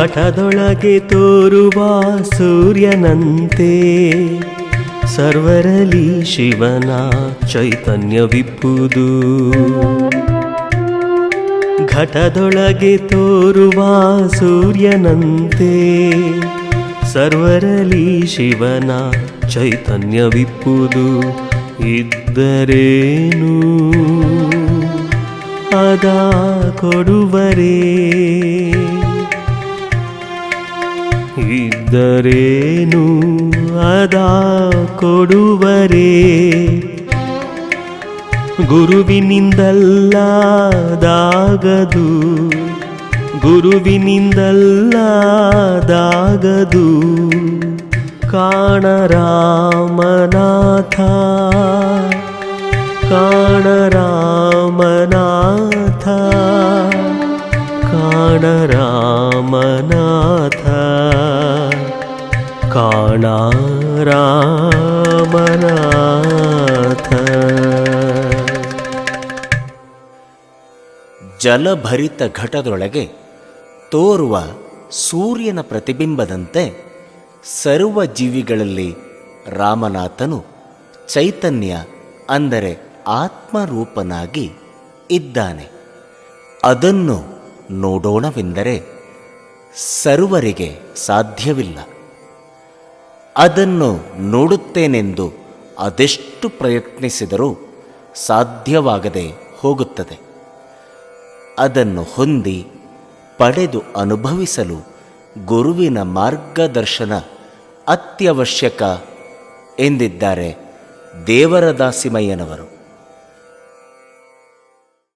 ಘಟದೊಳಗೆ ತೋರುವ ಸೂರ್ಯನಂತೆ ಸರ್ವರಲಿ ಶಿವನ ಚೈತನ್ಯವಿಪ್ಪುದು ಘಟದೊಳಗೆ ತೋರುವ ಸೂರ್ಯನಂತೆ ಸರ್ವರಲಿ ಶಿವನ ಚೈತನ್ಯವಿಪ್ಪುದು ಇದ್ದರೇನು? ಅದ ಕೊಡುವರೇ? ಇದ್ದರೇನು? ಅದ ಕೊಡುವರೇ? ಗುರುವಿನಿಂದಲ್ಲಾದಾಗದು. ಗುರುವಿನಿಂದಲ್ಲಾದಾಗದು. ಕಾಣರಾಮನಾಥ. ಕಾಣರಾಮನಾಥ. ಕಾಣರಾಮನಾಥ ಕಾಣರಾಮನಾಥ. ಜಲಭರಿತ ಘಟದೊಳಗೆ ತೋರುವ ಸೂರ್ಯನ ಪ್ರತಿಬಿಂಬದಂತೆ ಸರ್ವ ಜೀವಿಗಳಲ್ಲಿ ರಾಮನಾಥನು ಚೈತನ್ಯ ಅಂದರೆ ಆತ್ಮರೂಪನಾಗಿ ಇದ್ದಾನೆ. ಅದನ್ನು ನೋಡೋಣವೆಂದರೆ ಸರ್ವರಿಗೆ ಸಾಧ್ಯವಿಲ್ಲ. ಅದನ್ನು ನೋಡುತ್ತೇನೆಂದು ಅದೆಷ್ಟು ಪ್ರಯತ್ನಿಸಿದರೂ ಸಾಧ್ಯವಾಗದೆ ಹೋಗುತ್ತದೆ. ಅದನ್ನು ಹೊಂದಿ ಪಡೆದು ಅನುಭವಿಸಲು ಗುರುವಿನ ಮಾರ್ಗದರ್ಶನ ಅತ್ಯವಶ್ಯಕ ಎಂದಿದ್ದಾರೆ ದೇವರ ದಾಸಿಮಯ್ಯನವರು